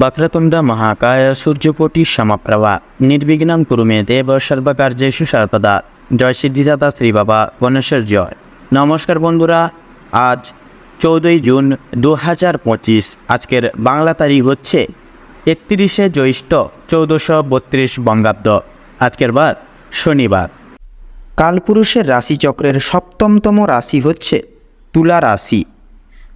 বক্রতুণ্ড মহাকায় সূর্যপোটি সমপ্রভা। নির্বিঘ্ন কুরু দেব সর্বকার্যেশু সর্বদা জয় সিদ্ধিদাতা শ্রী বাবা গণেশের জয়। নমস্কার বন্ধুরা, আজ চৌদ্দই জুন দু হাজার পঁচিশ, আজকের বাংলা তারিখ হচ্ছে একত্রিশে জ্যৈষ্ঠ চৌদ্দশো বত্রিশ বঙ্গাব্দ। আজকের বার শনিবার। কালপুরুষের রাশিচক্রের সপ্তমতম রাশি হচ্ছে তুলা রাশি।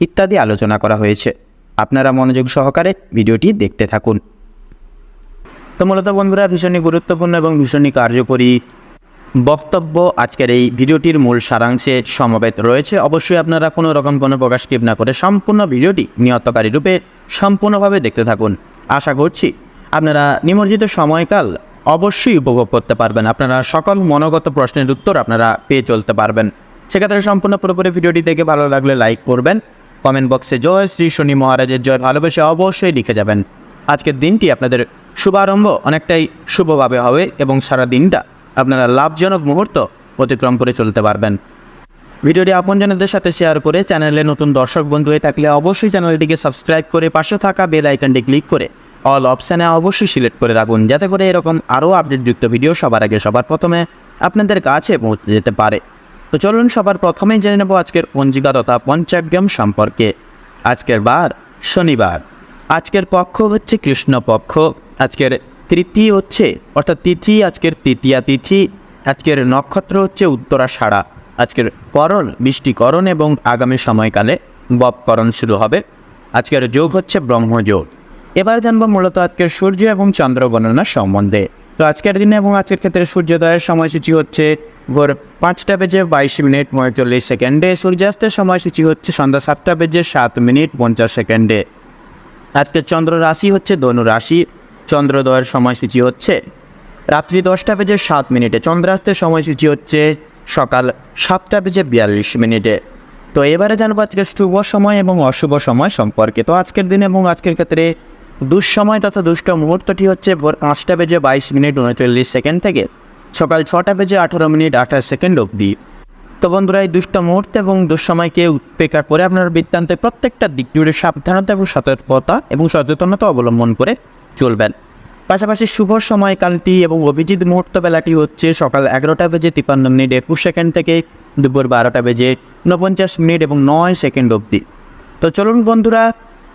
ইত্যাদি আলোচনা করা হয়েছে। আপনারা মনোযোগ সহকারে ভিডিওটি দেখতে থাকুন। তো মূলত বন্ধুরা, ভীষণই গুরুত্বপূর্ণ এবং ভীষণই কার্যকরী বক্তব্য আজকের এই ভিডিওটির মূল সারাংশে সমবেত রয়েছে। অবশ্যই আপনারা কোনো রকম কোনো প্রকাশ স্কিপ না করে সম্পূর্ণ ভিডিওটি নিয়তকারী রূপে সম্পূর্ণভাবে দেখতে থাকুন। আশা করছি আপনারা নিমজ্জিত সময়কাল অবশ্যই উপভোগ করতে পারবেন। আপনারা সকল মনোগত প্রশ্নের উত্তর আপনারা পেয়ে চলতে পারবেন। সেক্ষেত্রে সম্পূর্ণ পুরোপুরি ভিডিওটি দেখে ভালো লাগলে লাইক করবেন। কমেন্ট বক্সে জয় শ্রী শনি মহারাজের জয় ভালোবেসে অবশ্যই লিখে যাবেন। আজকের দিনটি আপনাদের শুভারম্ভ অনেকটাই শুভভাবে হবে এবং সারা দিনটা আপনারা লাভজনক মুহূর্ত অতিক্রম করে চলতে পারবেন। ভিডিওটি আপনজনদের সাথে শেয়ার করে চ্যানেলে নতুন দর্শক বন্ধু হয়ে থাকলে অবশ্যই চ্যানেলটিকে সাবস্ক্রাইব করে পাশে থাকা বেল আইকনটি ক্লিক করে অল অপশানে অবশ্যই সিলেক্ট করে রাখুন, যাতে করে এরকম আরও আপডেটযুক্ত ভিডিও সবার আগে সবার প্রথমে আপনাদের কাছে পৌঁছে যেতে পারে। তো চলুন সবার প্রথমেই জেনে নেব আজকের পঞ্জিকা তথা পঞ্চাগ্রাম সম্পর্কে। আজকের বার শনিবার। আজকের পক্ষ হচ্ছে কৃষ্ণপক্ষ আজকের তৃতীয় হচ্ছে, অর্থাৎ তিথি, আজকের তৃতীয়া তিথি। আজকের নক্ষত্র হচ্ছে উত্তরাষাঢ়া আজকের করণ বৃষ্টিকরণ এবং আগামী সময়কালে বপকরণ শুরু হবে। আজকের যোগ হচ্ছে ব্রহ্মযোগ। এবার জানব মূলত আজকের সূর্য এবং চন্দ্র গণনা সম্বন্ধে। তো আজকের দিনে এবং আজকের ক্ষেত্রে সূর্যোদয়ের সময়সূচি হচ্ছে ভোর পাঁচটা বেজে বাইশ মিনিট পঁয়তাল্লিশ সেকেন্ডে। সূর্যাস্তের সময়সূচি হচ্ছে সন্ধ্যা সাতটা বেজে সাত মিনিট পঞ্চাশ সেকেন্ডে। আজকের চন্দ্র রাশি হচ্ছে ধনু রাশি। চন্দ্রোদয়ের সময়সূচি হচ্ছে রাত্রি দশটা বেজে সাত মিনিটে। চন্দ্রাস্তের সময়সূচি হচ্ছে সকাল সাতটা বেজে বিয়াল্লিশ মিনিটে। তো এবারে জানব আজকের শুভ সময় এবং অশুভ সময় সম্পর্কে। তো আজকের দিনে এবং আজকের ক্ষেত্রে দুঃসময় তথা দুষ্ট মুহূর্তটি হচ্ছে ভোর পাঁচটা বেজে বাইশ মিনিট উনচল্লিশ সেকেন্ড থেকে সকাল ছটা বেজে আঠারো মিনিট আঠাশ সেকেন্ড অবধি। তো বন্ধুরা, এই দুষ্ট মুহূর্ত এবং দুঃসময়কে উপেক্ষা করে আপনার বৃত্তান্তে প্রত্যেকটা দিক জুড়ে সাবধানতা এবং সতর্কতা এবং সচেতনতা অবলম্বন করে চলবেন। পাশাপাশি শুভ সময়কালটি এবং অভিজিৎ মুহূর্ত বেলাটি হচ্ছে সকাল এগারোটা বেজে তিপ্পান্ন মিনিট একুশ সেকেন্ড থেকে দুপুর বারোটা বেজে ঊনপঞ্চাশ মিনিট এবং নয় সেকেন্ড অবধি। তো চলুন বন্ধুরা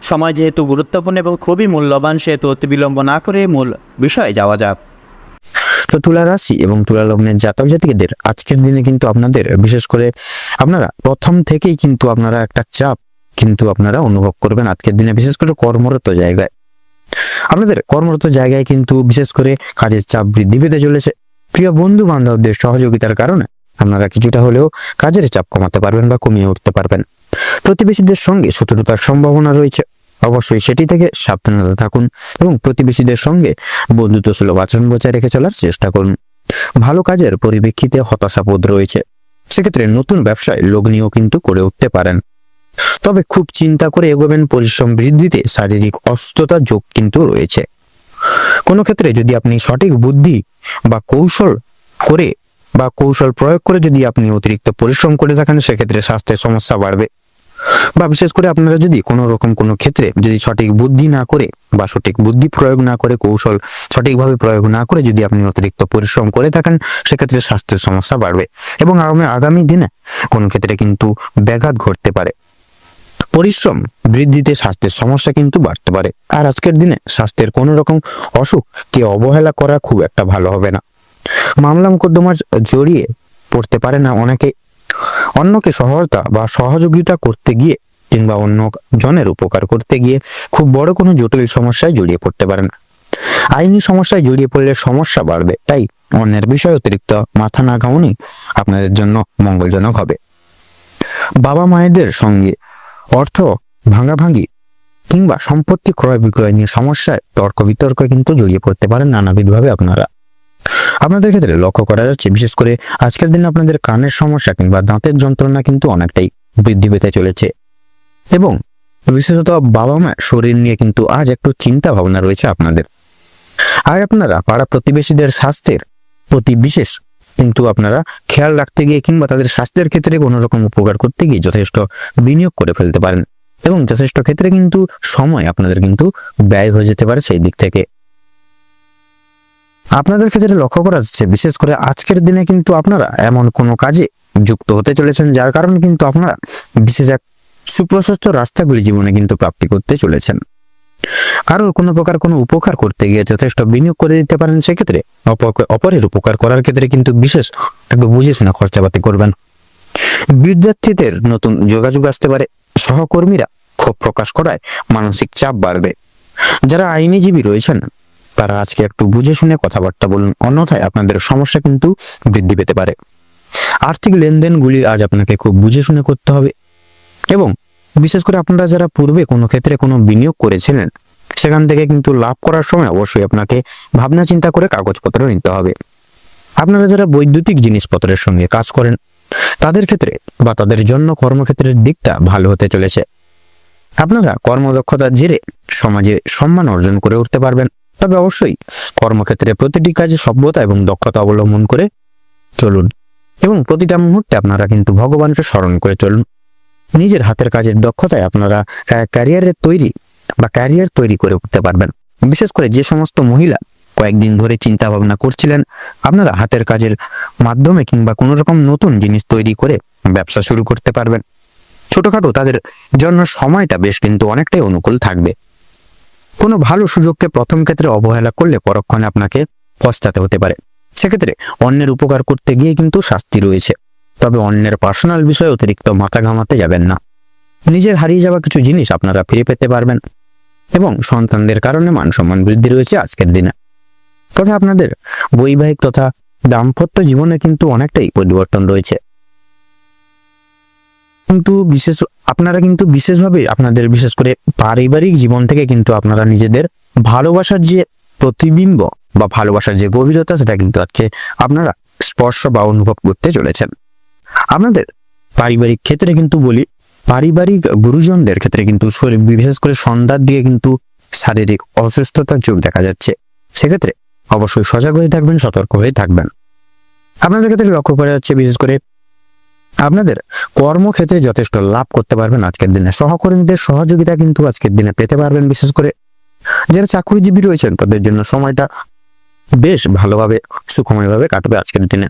সময় যেহেতু গুরুত্বপূর্ণ এবং খুবই মূল্যবান, সেহেতু অতি বিলম্ব না করে মূল বিষয়ে যাওয়া যাক। তো তুলা রাশি এবং তুলা লগ্নের জাতক জাতিকেদের আজকের দিনে কিন্তু আপনাদের, বিশেষ করে আপনারা প্রথম থেকেই কিন্তু আপনারা একটা চাপ কিন্তু আপনারা অনুভব করবেন আজকের দিনে, বিশেষ করে কর্মরত জায়গায়। আপনাদের কর্মরত জায়গায় কিন্তু বিশেষ করে কাজের চাপ বৃদ্ধি পেতে চলেছে। প্রিয় বন্ধু বান্ধবদের সহযোগিতার কারণে আপনারা কিছুটা হলেও কাজের চাপ কমাতে পারবেন বা কমিয়ে উঠতে পারবেন। প্রতিবেশীদের সঙ্গে শত্রুতার সম্ভাবনা রয়েছে। অবশ্যই সেটি থেকে সাবধানতা থাকুন এবং প্রতিবেশীদের সঙ্গে বন্ধুত্ব সুলভ আচরণ বজায় রেখে চলার চেষ্টা করুন। ভালো কাজের পরিপ্রেক্ষিতে হতাশাবোধ রয়েছে। সেক্ষেত্রে নতুন ব্যবসায় লগ্নিও কিন্তু করে উঠতে পারেন। তবে খুব চিন্তা করে এগোবেন পরিশ্রম বৃদ্ধিতে শারীরিক অসুস্থতা যোগ কিন্তু রয়েছে। কোনো ক্ষেত্রে যদি আপনি সঠিক বুদ্ধি বা কৌশল করে বা কৌশল প্রয়োগ করে যদি আপনি অতিরিক্ত পরিশ্রম করে থাকেন, সেক্ষেত্রে স্বাস্থ্যের সমস্যা বাড়বে। বা বিশেষ করে আপনারা যদি কোনো রকম কোনো ক্ষেত্রে যদি সঠিক বুদ্ধি না করে বা সঠিক বুদ্ধি প্রয়োগ না করে, কৌশল সঠিকভাবে প্রয়োগ না করে যদি আপনি অতিরিক্ত পরিশ্রম করে থাকেন, সেক্ষেত্রে স্বাস্থ্যের সমস্যা বাড়বে এবং আগামী আগামী দিনে কোনো ক্ষেত্রে কিন্তু ব্যাঘাত ঘটতে পারে। পরিশ্রম বৃদ্ধিতে স্বাস্থ্যের সমস্যা কিন্তু বাড়তে পারে। আর আজকের দিনে স্বাস্থ্যের কোনো রকম অসুখ কে অবহেলা করা খুব একটা ভালো হবে না। মামলা মোকদ্দমার জড়িয়ে পড়তে পারে না অনেকে। অন্যকে সহায়তা বা সহযোগিতা করতে গিয়ে কিংবা অন্য জনের উপকার করতে গিয়ে খুব বড় কোনো জটিল সমস্যায় জড়িয়ে পড়তে পারেন আইনি সমস্যায় জড়িয়ে পড়লে সমস্যা বাড়বে, তাই অন্যের বিষয় অতিরিক্ত মাথা না ঘামনি আপনাদের জন্য মঙ্গলজনক হবে। বাবা মায়েদের সঙ্গে অর্থ ভাঙাভাঙি কিংবা সম্পত্তি ক্রয় বিক্রয় নিয়ে সমস্যায় তর্ক বিতর্ক কিন্তু জড়িয়ে পড়তে পারেন নানাবিধভাবে আপনারা। আপনাদের ক্ষেত্রে লক্ষ্য করা যাচ্ছে, বিশেষ করে আজকের দিনে আপনাদের কানের সমস্যা কিংবা দাঁতের যন্ত্রণা কিন্তু অনেকটাই বৃদ্ধি পেতে চলেছে। এবং বিশেষত বাবা মা শরীর নিয়ে কিন্তু আজ একটু চিন্তা ভাবনা রয়েছে আপনাদের। আর আপনারা পাড়া প্রতিবেশীদের স্বাস্থ্যের প্রতি বিশেষ কিন্তু আপনারা খেয়াল রাখতে গিয়ে কিংবা তাদের স্বাস্থ্যের ক্ষেত্রে কোনো রকম উপকার করতে গিয়ে যথেষ্ট বিনিয়োগ করে ফেলতে পারেন। এবং যথেষ্ট ক্ষেত্রে কিন্তু সময় আপনাদের কিন্তু ব্যয় হয়ে যেতে পারে সেই দিক থেকে। আপনাদের ক্ষেত্রে লক্ষ্য করা যাচ্ছে, বিশেষ করে আজকের দিনে কিন্তু আপনারা এমন কোনো কাজে যুক্ত হতে চলেছেন, যার কারণে কিন্তু আপনারা বিশেষ এক সুপ্রশস্ত রাস্তাগুলি জীবনে কিন্তু প্রাপ্তি করতে চলেছেন। কারোর কোনো প্রকার কোনো উপকার করতে গিয়ে যথেষ্ট বিনিয়োগ করে দিতে পারেন, সেক্ষেত্রে অপর- অপরের উপকার করার ক্ষেত্রে কিন্তু বিশেষ একটু বুঝে শুনে খরচাপাতি করবেন। বিদ্যার্থীদের নতুন যোগাযোগ আসতে পারে, সহকর্মীরা ক্ষোভ প্রকাশ করায় মানসিক চাপ বাড়বে। যারা আইনজীবী রয়েছেন তারা আজকে একটু বুঝে শুনে কথাবার্তা বলুন। অন্যথায় আপনাদের সমস্যা কিন্তু বৃদ্ধি পেতে পারে। আর্থিক লেনদেনগুলি আজ আপনাকে খুব বুঝে শুনে করতে হবে। এবং বিশেষ করে আপনারা যারা পূর্বে কোনো ক্ষেত্রে কোনো বিনিয়োগ করেছিলেন, সেখান থেকে কিন্তু লাভ করার সময় অবশ্যই আপনাকে ভাবনা চিন্তা করে কাগজপত্র নিতে হবে। আপনারা যারা বৈদ্যুতিক জিনিসপত্রের সঙ্গে কাজ করেন, তাদের ক্ষেত্রে বা তাদের জন্য কর্মক্ষেত্রের দিকটা ভালো হতে চলেছে। আপনারা কর্মদক্ষতার জেরে সমাজে সম্মান অর্জন করে উঠতে পারবেন। তবে অবশ্যই কর্মক্ষেত্রে প্রতিটি কাজে সভ্যতা এবং দক্ষতা অবলম্বন করে চলুন এবং প্রতিটা মুহূর্তে আপনারা কিন্তু ভগবানকে স্মরণ করে চলুন। নিজের হাতের কাজের দক্ষতায় আপনারা ক্যারিয়ারের তৈরি বা ক্যারিয়ার তৈরি করে উঠতে পারবেন। বিশেষ করে যে সমস্ত মহিলা কয়েকদিন ধরে চিন্তা ভাবনা করছিলেন, আপনারা হাতের কাজের মাধ্যমে কিংবা কোনো রকম নতুন জিনিস তৈরি করে ব্যবসা শুরু করতে পারবেন। ছোটখাটো তাদের জন্য সময়টা বেশ কিন্তু অনেকটাই অনুকূল থাকবে। কোনো ভালো সুযোগকে প্রথম ক্ষেত্রে অবহেলা করলে পরক্ষণে আপনাকে পস্তাতে হতে পারে। সেক্ষেত্রে অন্যের উপকার করতে গিয়ে কিন্তু শাস্তি রয়েছে। তবে অন্যের পার্সোনাল বিষয়ে অতিরিক্ত মাথা ঘামাতে যাবেন না। নিজের হারিয়ে যাওয়া কিছু জিনিস আপনারা ফিরে পেতে পারবেন এবং সন্তানদের কারণে মান সম্মান বৃদ্ধি রয়েছে আজকের দিনে। তথা আপনাদের বৈবাহিক তথা দাম্পত্য জীবনে কিন্তু অনেকটাই পরিবর্তন রয়েছে। কিন্তু বিশেষ আপনারা কিন্তু বিশেষভাবে আপনাদের, বিশেষ করে পারিবারিক জীবন থেকে কিন্তু আপনারা নিজেদের ভালোবাসার যে প্রতিবিম্ব বা ভালোবাসার যে গভীরতা, সেটা কিন্তু আজকে আপনারা স্পর্শ বা অনুভব করতে চলেছেন। আপনাদের পারিবারিক ক্ষেত্রে কিন্তু বলি, পারিবারিক গুরুজনদের ক্ষেত্রে কিন্তু বিশেষ করে সন্ধ্যার দিকে কিন্তু শারীরিক অসুস্থতার যোগ দেখা যাচ্ছে। সেক্ষেত্রে অবশ্যই সজাগ হয়ে থাকবেন, সতর্ক হয়ে থাকবেন। আপনাদের ক্ষেত্রে লক্ষ্য করা যাচ্ছে, বিশেষ করে আপনাদের কর্মক্ষেত্রে যথেষ্ট লাভ করতে পারবেন আজকের দিনে। সহকর্মীদের সহযোগিতা কিন্তু আজকের দিনে পেতে পারবেন বিশেষ করে যারা চাকরিজীবী রয়েছেন, তাদের জন্য সময়টা বেশ ভালোভাবে, সুখময়ভাবে কাটবে আজকের দিনে।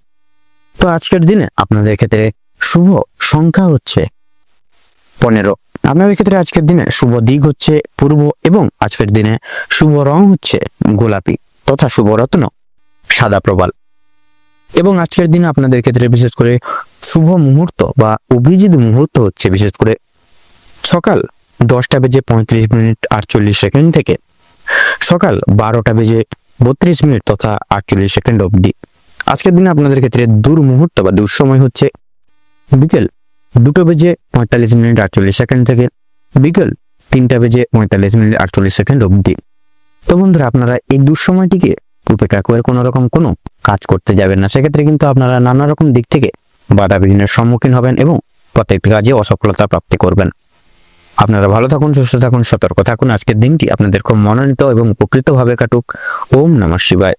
তো আজকের দিনে আপনাদের ক্ষেত্রে শুভ সংখ্যা হচ্ছে পনেরো। আপনাদের ক্ষেত্রে আজকের দিনে শুভ দিক হচ্ছে পূর্ব এবং আজকের দিনে শুভ রং হচ্ছে গোলাপি তথা শুভ রত্ন সাদা প্রবাল। এবং আজকের দিনে আপনাদের ক্ষেত্রে বিশেষ করে শুভ মুহূর্ত বা অভিজিৎ মুহূর্ত হচ্ছে বিশেষ করে সকাল দশটা বেজে পঁয়ত্রিশ মিনিট আটচল্লিশ সেকেন্ড থেকে সকাল বারোটা বেজে বত্রিশ মিনিট তথা আটচল্লিশ সেকেন্ড অবধি। আজকের দিনে আপনাদের ক্ষেত্রে দূর মুহূর্ত বা দূর সময় হচ্ছে বিকেল দুটো বেজে পঁয়তাল্লিশ মিনিট আটচল্লিশ সেকেন্ড থেকে বিকেল তিনটা বেজে পঁয়তাল্লিশ মিনিট আটচল্লিশ সেকেন্ড অবধি। তো বন্ধুরা, আপনারা এই দুঃসময়টিকে উপেক্ষা করে কোনো রকম কোনো কাজ করতে যাবেন না। সেক্ষেত্রে কিন্তু আপনারা নানা রকম দিক থেকে বাধা বিঘ্নের সম্মুখীন হবেন এবং প্রত্যেকটি কাজে অসফলতা প্রাপ্তি করবেন। আপনারা ভালো থাকুন, সুস্থ থাকুন, সতর্ক থাকুন। আজকের দিনটি আপনাদের খুব মনোনীত এবং উপকৃতভাবে কাটুক। ওম নমঃ শিবায়।